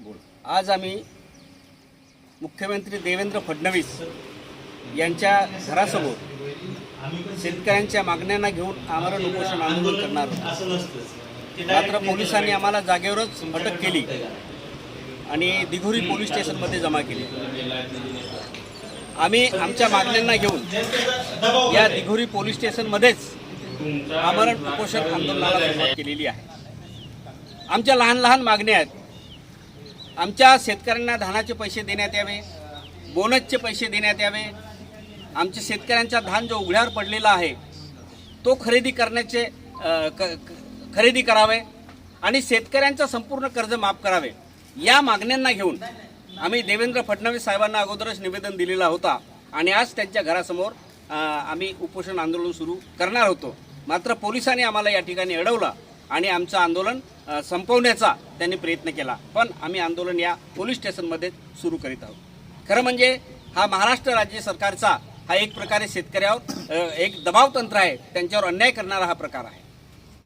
आज आम्ही मुख्यमंत्री देवेंद्र फडणवीस यांच्या घरासमोर शेतकऱ्यांच्या मागण्यांना घेऊन आमरण उपोषण आंदोलन करणार होतो मात्र पोलिसांनी आम्हाला जागेवरच अटक केली आणि दिघोरी पोलीस स्टेशनमध्ये जमा केली. आम्ही आमच्या मागण्यांना घेऊन या दिघोरी पोलीस स्टेशनमध्येच आमरण उपोषण आंदोलनाला सुरुवात केलेली आहे. आमच्या लहान लहान मागण्या आहेत. आमच्या शेतकऱ्यांना धानाचे पैसे देण्यात यावे बोनसचे पैसे देण्यात यावे. आमच्या शेतकऱ्यांचा धान जो उघड्यावर पडलेला आहे तो खरेदी करण्याचे क- खरेदी करावे आणि शेतकऱ्यांचं संपूर्ण कर्ज माफ करावे. या मागण्यांना घेऊन आम्ही देवेंद्र फडणवीस साहेबांना अगोदरच निवेदन दिलेला होता आणि आज त्यांच्या घरासमोर आम्ही उपोषण आंदोलन सुरू करणार होतो. मात्र पोलिसांनी आम्हाला या ठिकाणी अडवलं. आणि आमचं आंदोलन संपवण्याचा त्यांनी प्रयत्न केला. पण आम्ही आंदोलन या पोलीस स्टेशनमध्ये सुरू करीत आहोत. खरं म्हणजे हा महाराष्ट्र राज्य सरकारचा हा एक प्रकारे शेतकऱ्यावर एक दबाव तंत्र आहे. त्यांच्यावर अन्याय करणारा हा प्रकार आहे.